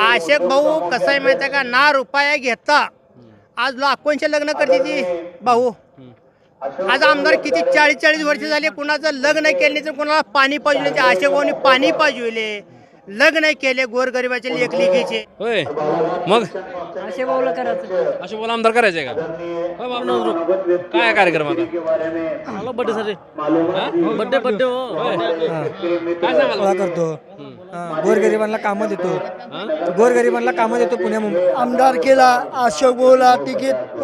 आशेक भाऊ कसं आहे माहिती आहे का? ना रुपया घेता. आज लाखोंचे लग्न करते ती भाऊ. आज आमदार किती चाळीस चाळीस वर्ष झाले कुणाचं लग्न केले तर कुणाला पाणी पाजवले ते आशेक भाऊनी पाणी पाजविले. लग्न केले गोरगरिबाचे लेख लेखीचे होय. मग? असे बाऊला करायचं. असे बोला आमदार करायचे का? होय बाबा. काय आहे कार्यक्रम आता? आलो बड्डे साठी बड्डे बड्डे हो? काय सांगाल? सोहळा करतो. हा, गोरगरिबांना कामं देतो. गोरगरिबांना कामं देतो पुण्या मुंबई. आमदार केला अशोक बोला तिकीट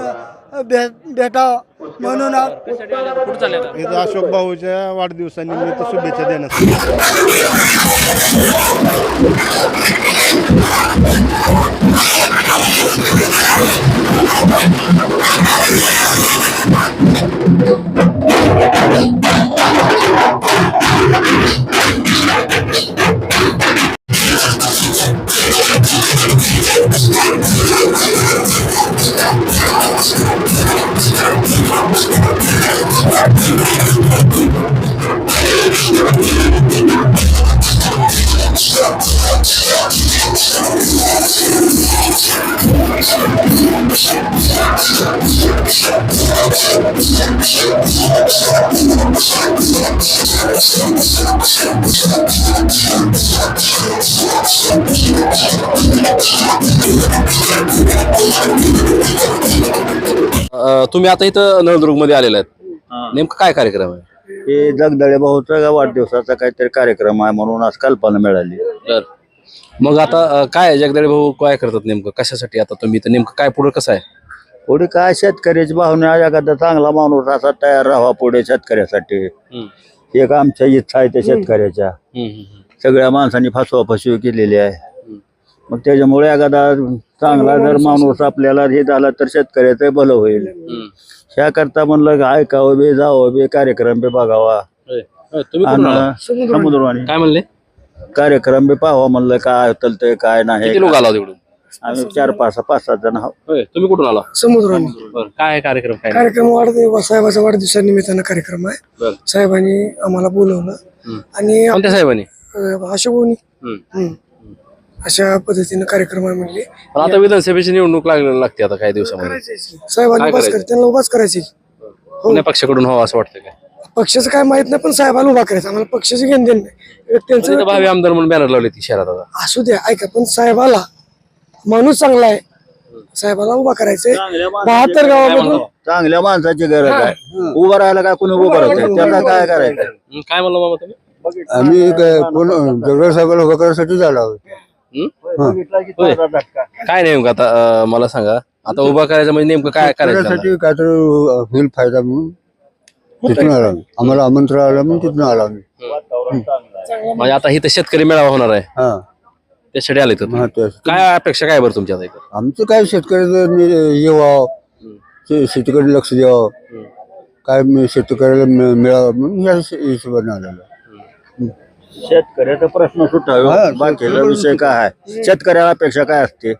अ, भे- भेटाव. म्हणून आ- कुठं चालले आता इथं अशोक भाऊच्या वाढदिवसानिमित्त शुभेच्छा देण्यासाठी Thank you. तुम्ही आता इथं नळदुर्गमध्ये आलेले आहेत. नेमकं काय कार्यक्रम आहे? हे जगदळे भाऊचा वाढदिवसाचा काहीतरी कार्यक्रम आहे म्हणून आज कल्पना मिळाली. तर मग आता अं, काय आहे, जगदाळे भाऊ काय करतात नेमकं? कशासाठी आता तुम्ही इथं? नेमकं काय पुढे कसं आहे? पुढे काय शेतकऱ्याची भावना एखादा चांगला माणूस असा तयार राहावा पुढे शेतकऱ्यासाठी. एक आमच्या इच्छा आहे त्या शेतकऱ्याच्या. सगळ्या माणसांनी फसवा फसवी केलेली आहे. मग त्याच्यामुळे एखादा चांगला जर माणूस आपल्याला हे झाला तर शेतकऱ्याचं भलं होईल. ह्याकरता म्हणलं ऐकावं बे जावं बे कार्यक्रम बे बघावा? आणि समुद्रवाणी. काय म्हणले? कार्यक्रम बी पाहावा म्हणलं काय चालतंय काय नाही किती लोक आला तिकडून आम्ही चार पाच पाच सात जण आहोत. होय तुम्ही कुठून आला समुद्राने बरं काय आहे कार्यक्रम काय नाही? कार्यक्रम वाढदिव साहेबाचा वाढदिवसानिमित्तानं कार्यक्रम आहे. बरं. साहेबांनी आम्हाला बोलवलं. आणि कोणत्या साहेबांनी? अशोक हम्म. अशा पद्धतीनं कार्यक्रम आहे म्हणले. पण आता विधानसभेची निवडणूक लागली लागते आता काही दिवसामध्ये. साहेबांनी उभाच करायचं? कर त्यांना उभाच करायची पुण्या पक्षाकडून व्हावं असं वाटतं काय? पक्षाचं काय माहीत नाही पण साहेबाला उभा करायचं. आम्हाला पक्षाची घेण देण नाही. त्यांचं भावी आमदार म्हणून बॅनर लावले ती शहरात आता. असू द्या ऐका पण साहेबाला माणूस चांगला आहे. साहेबाला उभा करायचंय. बहात्तर गावामधून चांगल्या माणसाची गरज आहे. उभं राहायला काय कोणी उभं राहत त्याला काय करायचं? हं, काय म्हणलं मामा तुम्ही? आम्ही साहेबाला उभा करण्यासाठी झालो आहोत. काय नेमकं आता मला सांगा. आता उभा करायचं म्हणजे नेमकं काय करायचं? त्यासाठी काहीतरी होईल फायदा म्हणून. तिथून आला आम्ही. आम्हाला आमंत्रण आलं म्हणून तिथून आला आम्ही. म्हणजे आता इथं शेतकरी मेळावा होणार आहे. हा. त्यासाठी आले तर हा. काय अपेक्षा काय बरं तुमच्या आता इथं? आमचं काय शेतकऱ्याचं नि- हे व्हावं शे- शेतीकडे लक्ष द्यावं. काय मी शेतकऱ्याला मिळ- मिळावं म्हणून या हिशोबाने आलेलं शेतकऱ्याचा प्रश्न सुटावा. बाकीचा विषय काय आहे? शेतकऱ्याला अपेक्षा काय असते?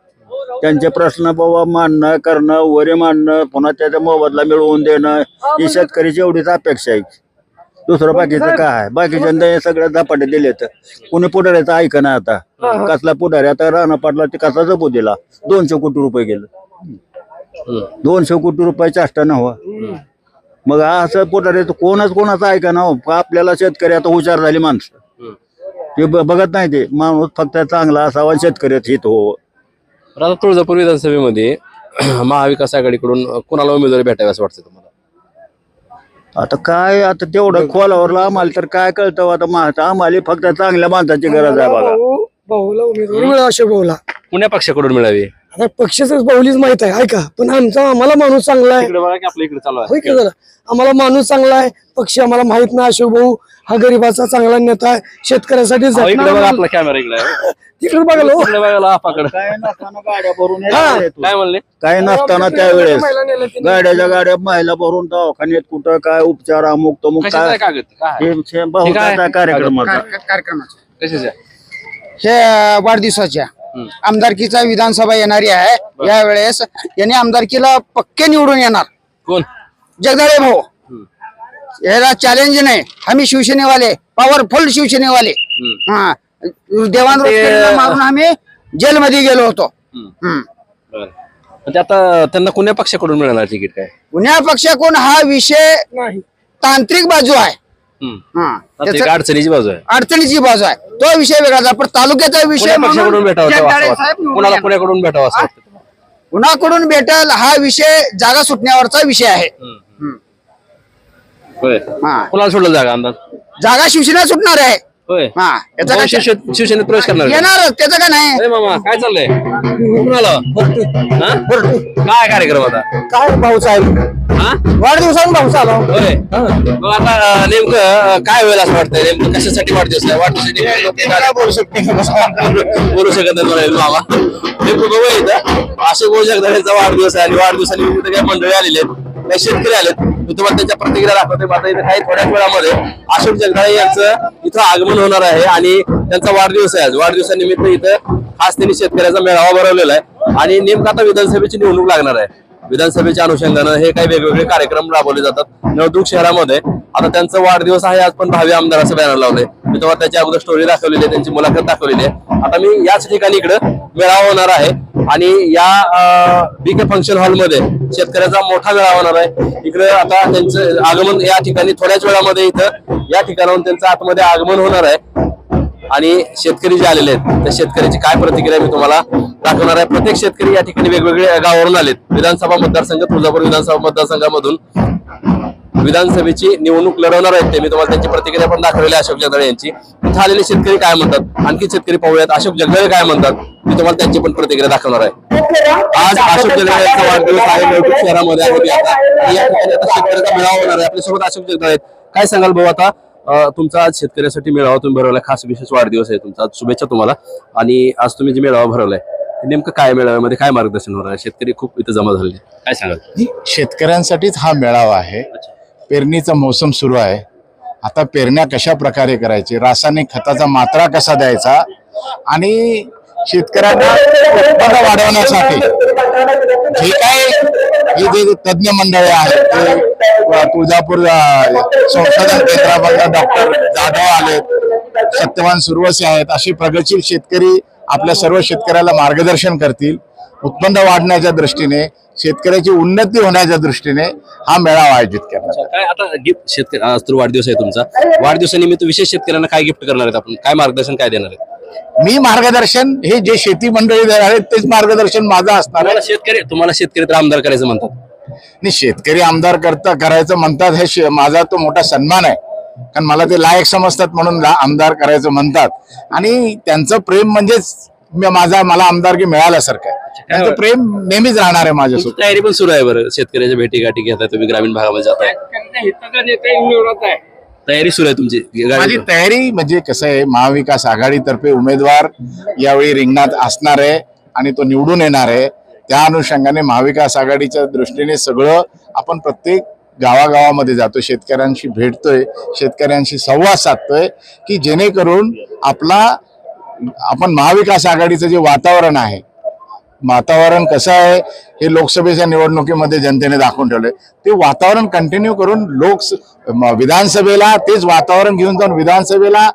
त्यांचे प्रश्न बाबा मांडणं करणं वरे मांडणं पुन्हा त्याचा मोबदला मिळवून देणं ही शेतकऱ्याची एवढीच अपेक्षा आहे. दुसरं बाकीचं काय आहे? बाकीच्यांना हे सगळं झपाटे दिले तर कोणी पुढाऱ्याचं ऐक ना आता? कसला पुढारी? आता राणा पाटला ते कसा जपू दिला? दोनशे कोटी रुपये गेलं. दोनशे कोटी रुपये चाष्टा नव्हा. मग असं पुढाऱ्याचं कोणच कोणाचं ऐका ना आपल्याला शेतकरी आता हुशार झाली माणसं. ते ब- बघत नाही ते. माणूस फक्त चांगला असावा शेतकऱ्यात हित हो. आता तुळजापूर विधानसभेमध्ये महाविकास आघाडीकडून कोणाला उमेदवारी भेटावी असं वाटतं तुम्हाला? आता काय आता तेवढं खोलावरला आम्हाला तर काय कळतं आता मा- आता आम्हाला फक्त चांगल्या माणसाची गरज आहे बघा. भाऊला उमेदवारी मिळाला अशोक भाऊला. पुण्या पक्षाकडून मिळावी? आता पक्षाच भाऊलीच माहीत आहे ऐका. पण आमचा आम्हाला माणूस चांगला आहे. इकडे बघा की आपल्या इकडे चालू होय की जरा आम्हाला माणूस चांगला आहे. पक्ष आम्हाला माहीत नाही अशोक भाऊ हा गरीबाचा चांगला नेता आहे. शेतकऱ्यासाठी आहे इकडे बघा झटणारा आपला कॅमेरा इकडे आहे. तिकडे बघालो इकडे बघा आपाकडे काय नसताना गाड्या भरून काय म्हणले? काय नसताना त्यावेळेस महिला नेल्या तिने. गाड्याच्या गाड्या महिला भरून दवाखान्यात कुठं काय उपचार अमुक तमुक कशाचा आहे काय कागद? काय हे- हे बहुतांश आहे कार्यक्रमाचा कशाचा हे वाढदिवसाच्या. आमदारकीचा विधानसभा येणारी आहे. यावेळेस यांनी आमदारकीला पक्के निवडून येणार. कोण? जगदाळे भाऊ. याला चॅलेंज नाही. आम्ही शिवसेनेवाले पॉवरफुल शिवसेनेवाले. हा. देवान मारून आम्ही जेलमध्ये गेलो होतो. ते आता त्यांना कोण्या पक्षाकडून मिळणार तिकीट काय? पुण्या पक्षाकडून हा विषय तांत्रिक बाजू आहे. हा. एक अडचणीची बाजू आहे. अडचणीची बाजू आहे. तो विषय वेगळा आहे. पण तालुक्याचा विषय कोण्या पक्षाकडून म्हणून भेटावं असं जगदाळे वाटतं? साहेब निवडून कोणाला येणार. कोणाकडून भेटावं असं वाटतं तुम्हाला? कुणाकडून भेटल हा विषय जागा सुटण्यावरचा विषय आहे. हम्म. होय. हा. कोणाला सोडलं जागा अंदाज? जागा शिवसेना सुटणार आहे. होय. हा. याचा भाऊ काय शिवसे- शिवसेनेत प्रवेश करणार का? येणार त्याचं काय नाही. अरे मामा काय चाललंय? हा? काय कार्यक्रम आता? काय भाऊ साहेब? हा? वाढदिवसानं भाऊ आला. होय. मग आता अं, नेमकं अं, काय होईल असं वाटतंय? नेमकं कशासाठी वाढदिवस आहे? वाढदिवसासाठी बोलू शकते बोलू शकत नाही म्हणाले मामा. नेमकं बघू इथं अशोक भाऊ जगदाळेंचा वाढदिवस आहे आणि वाढदिवसानिमित्त काही मंडळी आलेले आहेत काही शेतकरी आलेत. मी तुम्हाला त्यांच्या प्रतिक्रिया दाखवते आता इथं काही थोड्याच वेळामध्ये अशोक जगदाळे यांचं इथं आगमन होणार आहे आणि त्यांचा वाढदिवस आहे आज. वाढदिवसानिमित्त इथं खास त्यांनी शेतकऱ्याचा मेळावा भरवलेला आहे. आणि नेमकं आता विधानसभेची निवडणूक लागणार आहे. विधानसभेच्या अनुषंगानं हे काही वेगवेगळे कार्यक्रम राबवले जातात. नळदुर्ग शहरामध्ये आता त्यांचा वाढदिवस आहे आज पण भावी आमदार असं बॅनर लावलंय. मी तुम्हाला त्याच्या अगोदर स्टोरी दाखवलेली आहे त्यांची मुलाखत दाखवलेली आहे. आता मी याच ठिकाणी इकडं मेळावा होणार आहे आणि या बी के फंक्शन हॉलमध्ये शेतकऱ्याचा मोठा मेळावा होणार आहे. इकडे आता त्यांचं आगमन या ठिकाणी थोड्याच वेळामध्ये इथं या ठिकाणाहून त्यांचं आतमध्ये आगमन होणार आहे. आणि शेतकरी जे आलेले आहेत त्या शेतकऱ्याची काय प्रतिक्रिया मी तुम्हाला दाखवणार आहे प्रत्येक शेतकरी या ठिकाणी वेगवेगळे गावावरून आलेत. विधानसभा मतदारसंघ तुळजापूर विधानसभा मतदारसंघामधून विधानसभेची निवडणूक लढवणार आहेत ते. मी तुम्हाला त्यांची प्रतिक्रिया पण दाखवलेली अशोक जगदाळे यांची. तिथे आलेले शेतकरी काय म्हणतात? आणखी शेतकरी पाहूयात. अशोक जगदाळे काय म्हणतात? मी तुम्हाला त्यांची पण प्रतिक्रिया दाखवणार आहे. आज अशोक जगदाळे यांचा वाढदिवस आहे. शहरामध्ये आहे मी आता. या ठिकाणी आता शेतकऱ्याचा मेळावा होणार आहे. आपल्यासोबत अशोक जगदाळे आहेत. काय सांगाल भाऊ आता? तुमचा आज शेतकऱ्यासाठी मेळावा तुम्ही भरवला खास विशेष वाढदिवस आहे तुमचा. आज शुभेच्छा तुम्हाला. आणि आज तुम्ही जे मेळावा भरवलाय नेमकं काय मेळाव्यामध्ये काय मार्गदर्शन होणार आहे? शेतकरी खूप इथं जमा झालेले आहेत. काय सांगाल? शेतकऱ्यांसाठीच हा मेळावा आहे. पेरणीचा मोसम सुरू आहे. आता पेरण्या कशा प्रकारे करायची? रासायनिक खताचा मात्रा कसा द्यायचा? आणि शेतकऱ्यांना उत्पन्न वाढवण्यासाठी जे काय हे जे तज्ज्ञ मंडळी आहेत ते अ, तुळजापूर अ, संशोधन केंद्रामधला डॉक्टर जाधव आलेत सत्यवान सुरवसे आहेत असे प्रगतशील शेतकरी आपल्या सर्व शेतकऱ्याला मार्गदर्शन करतील. उत्पन्न वाढण्याच्या दृष्टीने शेतकऱ्याची उन्नती होण्याच्या दृष्टीने हा मेळावा आयोजित. काय आता गिफ्ट शेतकरी आज तर वाढदिवस आहे तुमचा. वाढदिवसानिमित्त विशेष शेतकऱ्यांना काय गिफ्ट करणार आहेत आपण? काय मार्गदर्शन काय देणार आहेत? मी मार्गदर्शन हे जे शेती मंडळी देणार आहेत तेच मार्गदर्शन माझं असणार आहे. तुम्हाला शेतकरी तुम्हाला शेतकरी तर आमदार करायचं म्हणतात. आणि शेतकरी आमदार करता करायचं म्हणतात हे शे- माझा तो मोठा सन्मान आहे. कारण मला ते लायक समजतात म्हणून आमदार करायचं म्हणतात. आणि त्यांचं प्रेम म्हणजेच माझा मला आमदारकी मिळाल्यासारखं आहे. त्यांचं प्रेम नेहमीच राहणार आहे माझ्यासोबत तयारी पण सुरू आहे बरं. शेतकऱ्याच्या भेटी गाठी घेताय तुम्ही ग्रामीण भागामध्ये जाताय. तयारी सुरू आहे तुमची माझी तयारी म्हणजे कसं आहे महाविकास आघाडीतर्फे उमेदवार यावेळी रिंगणात असणार आहे आणि तो निवडून येणार आहे. त्या अनुषंगाने महाविकास आघाडीच्या दृष्टीने सगळं आपण प्रत्येक गावागावामध्ये जातो शेतकऱ्यांशी भेटतोय शेतकऱ्यांशी संवाद साधतोय की जेणेकरून आपला आपण महाविकास आघाडीचं जे वातावरण आहे वातावरण कसं आहे हे लोकसभेच्या निवडणुकीमध्ये जनतेने दाखवून ठेवलंय. ते वातावरण कंटिन्यू करून लोक विधानसभेला तेच वातावरण घेऊन जाऊन विधानसभेला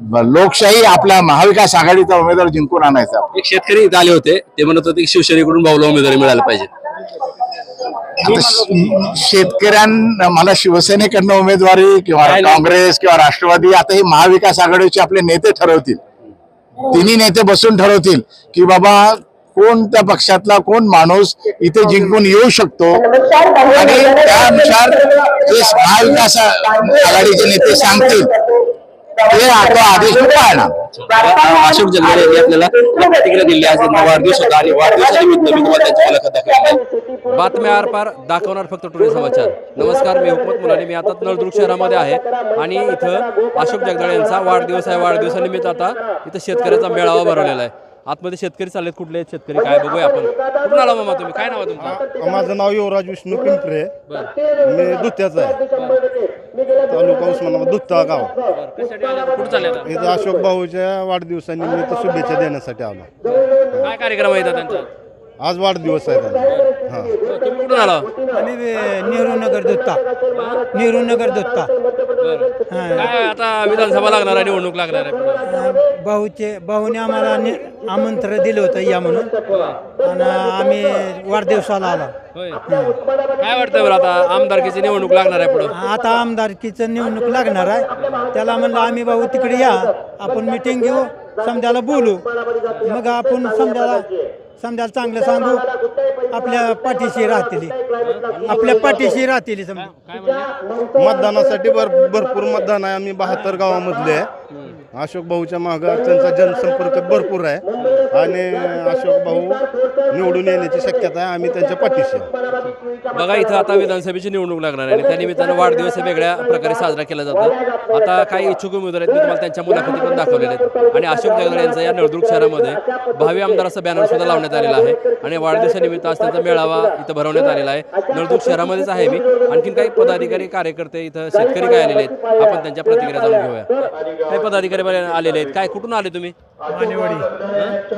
लोकशाही आपल्या महाविकास आघाडीचा उमेदवार जिंकून आणायचा. एक शेतकरी इथं आले होते ते म्हणत होते की शिवसेनेकडून भाऊला उमेदवारी मिळायला पाहिजे. आता श- शेतकऱ्यांना मला शिवसेनेकडनं उमेदवारी किंवा. काँग्रेस किंवा राष्ट्रवादी आता हे महाविकास आघाडीचे आपले नेते ठरवतील. तिन्ही नेते बसून ठरवतील की बाबा कोणत्या पक्षातला कोण माणूस इथे जिंकून येऊ शकतो? आणि त्यानुसार जे महाविकास आघाडीचे नेते सांगतील ते आता आदेश मी पाळणार अशोक जगदाळे यांनी आपल्याला प्रतिक्रिया दिली आज वाढदिवस होता आणि वाढदिवसानिमित्त मी तुम्हाला त्यांची मुलाखत दाखवली. बातम्या आरपार दाखवणार फक्त टुडे समाचार. नमस्कार मी हुकमत मुलानी. मी आता नळदुर्ग शहरामध्ये आहे आणि इथं अशोक जगदाळे यांचा वाढदिवस आहे. वाढदिवसानिमित्त आता इथं शेतकऱ्याचा मेळावा भरवलेला आहे. आतमध्ये शेतकरी चाललेत. कुठले आहेत शेतकरी? काय बघूया आपण. कुठून आला मामा तुम्ही? काय नाव आहे तुमचं? माझं नाव युवराज विष्णू पिंपरे. मी दुत्याचा आहे. तालुका उस्मानाबाद दुत्ता गाव बरं कशासाठी आले कुठं चालले आता इथं अशोक भाऊच्या वाढदिवसानिमित्त शुभेच्छा देण्यासाठी आलो. काय कार्यक्रम आहे इथं त्यांचा? आज वाढदिवस आहे त्यांचा. हा. तुम्ही कुठून आला? आम्ही नेहरू नगर दत्ता नेहरू नगर दत्ता काय आता विधानसभा लागणार आहे निवडणूक लागणार आहे पुढं. भाऊचे भाऊने आम्हाला नि- आमंत्रण दिलं होतं या म्हणून. आणि आम्ही वाढदिवसाला आला. होय. काय वाटतंय बरं आता आमदारकीची निवडणूक लागणार आहे पुढं? आता आमदारकीचं निवडणूक लागणार आहे. त्याला म्हणलं आम्ही भाऊ तिकडे या. आपण मिटिंग घेऊ. समजायला बोलू. मग आपण समजायला समजायला चांगलं सांगू आपल्या पाठीशी राहतील. आपल्या पाठीशी राहतील समजा. मतदानासाठी भर भरपूर मतदान आहे. आम्ही बहात्तर गावामधले आहे. अशोक भाऊच्या मागं त्यांचा जनसंपर्क भरपूर आहे. आणि अशोक भाऊ निवडून येण्याची शक्यता आहे. आम्ही त्यांच्या पाठीशी बघा इथं आता विधानसभेची निवडणूक लागणार आहे आणि त्यानिमित्तानं वाढदिवस हे वेगळ्या प्रकारे साजरा केला जातो. आता काही इच्छुक उमेदवार आहेत मी तुम्हाला त्यांच्या मुलाखती पण दाखवलेल्या आहेत. आणि अशोक जगदाळे यांचा या नळदुर्ग शहरामध्ये भावी आमदाराचा बॅनर सुद्धा लावण्यात आलेला आहे. आणि वाढदिवसानिमित्त आज त्यांचा मेळावा इथं भरवण्यात आलेला आहे. नळदुर्ग शहरामध्येच आहे मी. आणखीन काही पदाधिकारी कार्यकर्ते इथं शेतकरी काय आलेले आहेत आपण त्यांच्या प्रतिक्रिया जाणून घेऊया. काही पदाधिकारी आलेले आहेत. काय कुठून आले तुम्ही? मानेवाडी.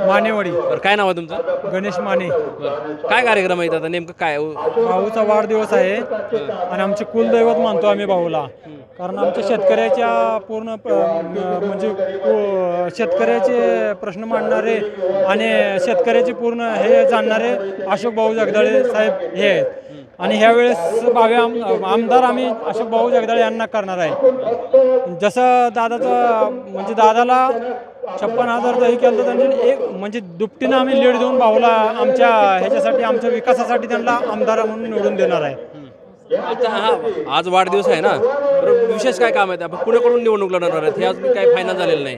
मानेवाडी. बरं काय नाव आहे तुमचं? गणेश माने. बरं. काय कार्यक्रम आहे इथं आता? नेमकं काय? भाऊचा वाढदिवस आहे. आणि आमचे कुलदैवत मानतो आम्ही भाऊला. कारण आमच्या शेतकऱ्याच्या पूर्ण प- म्हणजे शेतकऱ्याचे प्रश्न मांडणारे आणि शेतकऱ्याचे पूर्ण हे जाणणारे अशोक भाऊ जगदाळे साहेब हे आहेत. आणि ह्यावेळेस भावे आम आमदार आम्ही अशोक भाऊ जगदाळे यांना करणार आहे. जसं दादाचं म्हणजे दादाला छप्पन हजार हे केलं तर त्यांनी एक म्हणजे दुपटीनं आम्ही लीड देऊन भाऊला आमच्या ह्याच्यासाठी आमच्या विकासासाठी त्यांना आमदार म्हणून निवडून देणार आहे. अच्छा हा आज वाढदिवस आहे ना. विशेष काय काम आहे? आपण कुणाकडून निवडणूक लढवणार आहेत? हे अजून काही फायनल झालेलं नाही.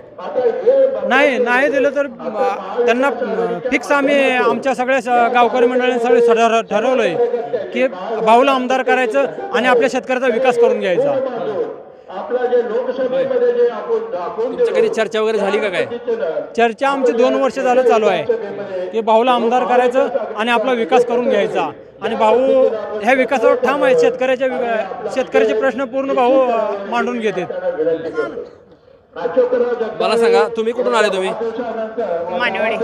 नाही नाही दिलं तर अं, त्यांना फिक्स आम्ही आमच्या सगळ्या स- गावकरी मंडळाने सगळे ठर- ठरवलंय की भाऊला आमदार करायचं आणि आपल्या शेतकऱ्याचा विकास करून घ्यायचा. तुमच्या कधी चर्चा वगैरे झाली का काय? चर्चा आमची दोन वर्ष झालं चालू आहे की भाऊला आमदार करायचं आणि आपला विकास करून घ्यायचा. आणि भाऊ ह्या विकासावर ठाम आहे शेतकऱ्याच्या शेतकऱ्याचे प्रश्न पूर्ण भाऊ अं, मांडून घेतात. मला सांगा तुम्ही कुठून आले तुम्ही? मानेवाडी.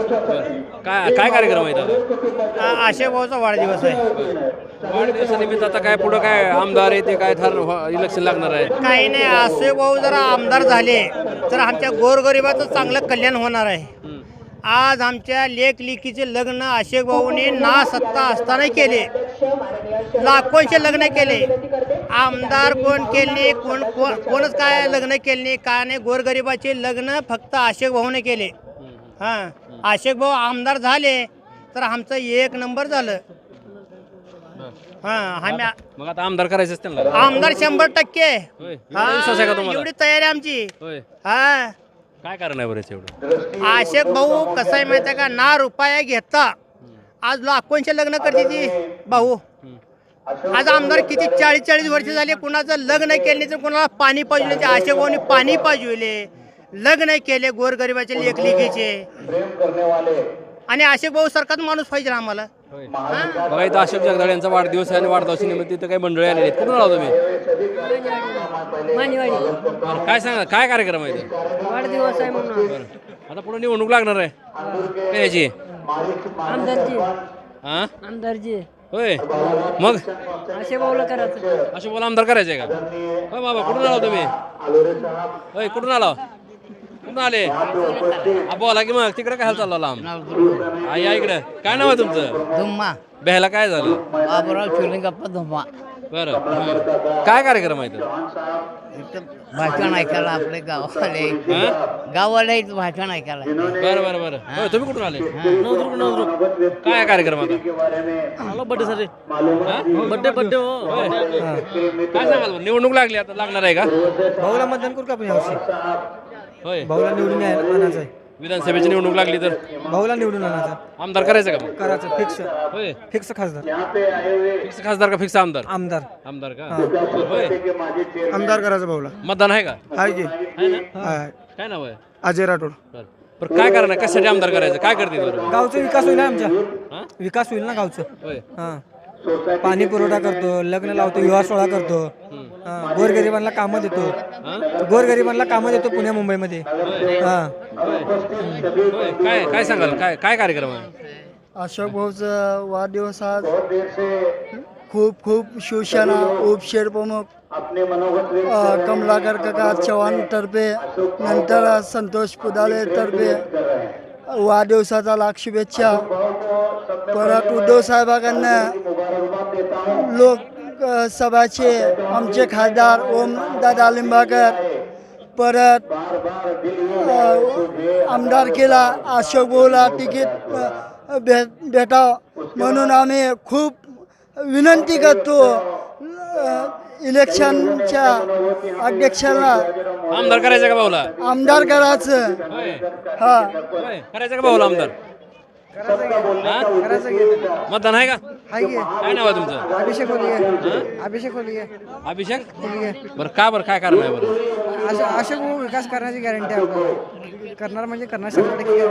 काय काय कार्यक्रम आहे इथं? आ- आशय भाऊचा वाढदिवस आहे. वाढदिवसानिमित्त आता काय पुढं काय आमदार आहे ते काय ठर इलेक्शन लागणार आहे? काही नाही आशय भाऊ जर आमदार झाले तर आमच्या गोरगरिबाचं चांगलं कल्याण होणार आहे. आज आमच्या लेख लिखीचे लग्न अशोक भाऊने ना सत्ता असताना केले. लाखोंचे लग्न केले. आमदार कोण केले कोण कोण- कोणच काय लग्न केले काय नाही गोरगरिबाचे लग्न फक्त अशोक भाऊने केले. हां अशोक भाऊ आमदार झाले तर आमचं एक नंबर झालं. हां आम्ही मग आता आमदार करायचंच त्यांना. आमदार शंभर टक्के. हा, एवढी तयारी आमची. हा. काय कारण आहे बरं याचं एवढं? आशेक भाऊ कसं आहे माहिती आहे का? ना रुपया घेता. आज लाखोंचे लग्न करते ती भाऊ. आज आमदार किती चाळीस चाळीस वर्ष झाले कुणाचं लग्न केले तर कुणाला पाणी पाजवले ते आशेक भाऊनी पाणी पाजविले. लग्न केले गोरगरिबाचे लेखलिखीचे आणि आशेक भाऊ सारखाच माणूस पाहिजे ना आम्हाला. हा? बघा इथं अशोक जगदाळे यांचा वाढदिवस आहे आणि वाढदिवसानिमित्त इथं काही मंडळी आलेली आहेत. कुठून आला तुम्ही? मानेवाडी. बरं, काय सांगा काय कार्यक्रम आहे इथं? वाढदिवस आहे म्हणून. बरं. आता पुढे निवडणूक लागणार आहे. काय याची? आमदारजी हा आमदारजी होय. मग? असे भाऊला करायचं. अशोक बोला आमदार करायचे का? होय बाबा कुठून आला तुम्ही? होय कुठून आला कुठून आले बोला की मग तिकडे काय चालला लांब? आई या इकडे. काय नाव आहे तुमचं? धुम्मा. बेहला काय झालं? बाबुराव शिवलिंगप्पा धुम्मा. बरं काय कार्यक्रम आहे इथं? इथं भाषण ऐकायला आपले गावाले हा? गावाला इथं भाषण ऐकायला. बरं बरं बरं. होय तुम्ही कुठून आले? काय आहे कार्यक्रम आता? हा? बड्डे बड्डे हो. होय. काय सांगाल बरं? निवडणूक लागली आता लागणार आहे का? भाऊला मतदान करू का आपण यावर्षी? होय. भाऊला निवडून आणायचं आहे विधानसभेची निवडणूक लागली तर? भाऊला निवडून आणायचं आमदार करायचं का मग? करायचं फिक्स होय. फिक्स खासदार. फिक्स खासदार का फिक्स आमदार? आमदार. आमदार का? होय. आमदार करायचं भाऊला. मतदान आहे का? आहे की. आहे ना. काय नाव आहे? अजय राठोड. बरं. बरं काय करणार कशासाठी आमदार करायचं? काय करते गावचा विकास होईल ना आमच्या. हा? विकास होईल ना गावचं. होय. हां. पाणी पुरवठा करतो लग्न लावतो विवाह सोहळा करतो. हां गोरगरिबांना कामं देतो. गोरगरिबांना कामं देतो पुण्या मुंबईमध्ये. हां. होय काय काय सांगाल? काय काय कार्यक्रम आहे? अशोक भाऊचा वाढदिवस आज. खूप खूप शिवसेना उपशेर प्रमुख अ, कमलाकर काका चव्हाण तर्फे नंतर संतोष पुदाले तर्फे वाढदिवसाचा लाख शुभेच्छा. परत उद्धव साहेबांना लोक अ, सभाचे आमचे खासदार ओम दादा लिंबाकर परत अ, आमदारकीला अशोक भाऊला तिकीट भेट भेटाव म्हणून आम्ही खूप विनंती करतो इलेक्शनच्या अध्यक्षाला आमदार करायचं का भाऊला? आमदार करायचं. हा. करायचं का भाऊला आमदार? हा? मतदान आहे का? काय नाव आहे तुमचं? अभिषेक होलिये हा? अभिषेक होलिये अभिषेक? बरं का बरं? काय कारण आहे बरं? अशोक भाऊ विकास करण्याची गॅरंटी आहे करणार म्हणजे करणार शंभर टक्के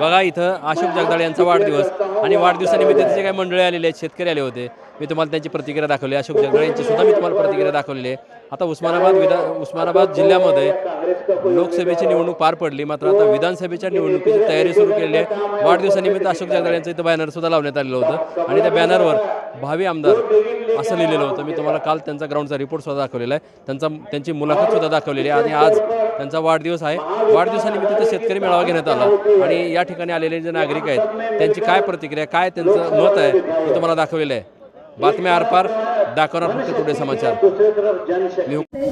बघा इथं अशोक जगदाळे यांचा वाढदिवस आणि वाढदिवसानिमित्त जे काही मंडळी आलेले आहेत शेतकरी आले होते. मी तुम्हाला त्यांची प्रतिक्रिया दाखवली अशोक जगदाळे यांची सुद्धा मी तुम्हाला प्रतिक्रिया दाखवलेली आहे. आता उस्मानाबाद विधान उस्मानाबाद जिल्ह्यामध्ये लोकसभेची निवडणूक पार पडली. मात्र आता विधानसभेच्या निवडणुकीची तयारी सुरू केलेली आहे. वाढदिवसानिमित्त अशोक जगदाळे यांचं इथं बॅनर सुद्धा लावण्यात आलेलं होतं. आणि त्या बॅनरवर भावी आमदार असं लिहिलेलं होतं. मी तुम्हाला काल त्यांचा ग्राउंडचा रिपोर्ट सुद्धा दाखवलेला आहे. त्यांचा त्यांची मुलाखत सुद्धा दाखवलेली आहे. आणि आज त्यांचा वाढदिवस आहे. वाढदिवसानिमित्त शेतकरी मेळावा घेण्यात आला. आणि या ठिकाणी आलेले जे नागरिक आहेत त्यांची काय प्रतिक्रिया काय त्यांचं मत आहे ते तुम्हाला दाखवलेलं आहे. बातम्या आरपार दाखवणार फक्त टुडे समाचार.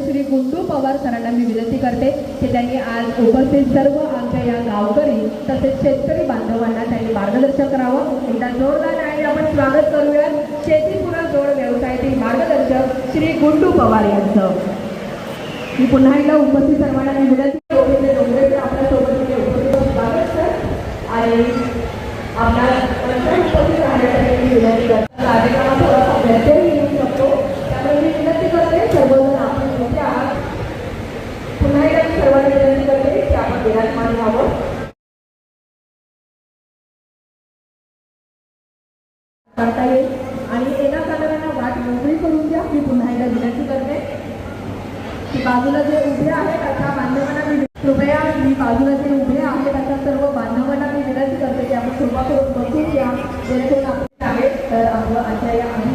श्री गुंडू पवार सरांना मी विनंती करते की त्यांनी आज उपस्थित सर्व आमच्या या गावकरी तसेच शेतकरी बांधवांना त्यांनी मार्गदर्शन करावं. एकदा जोरदार आणि आपण स्वागत करूया शेतीपूरक जोड व्यवसायातील मार्गदर्शक श्री गुंडू पवार यांचं. मी पुन्हा एकदा उपस्थित सर्वांना मी विनंती आपल्या आपल्या उपस्थित राहण्यासाठी विनंती करते. Tá, Dá, vem pra ve ada yang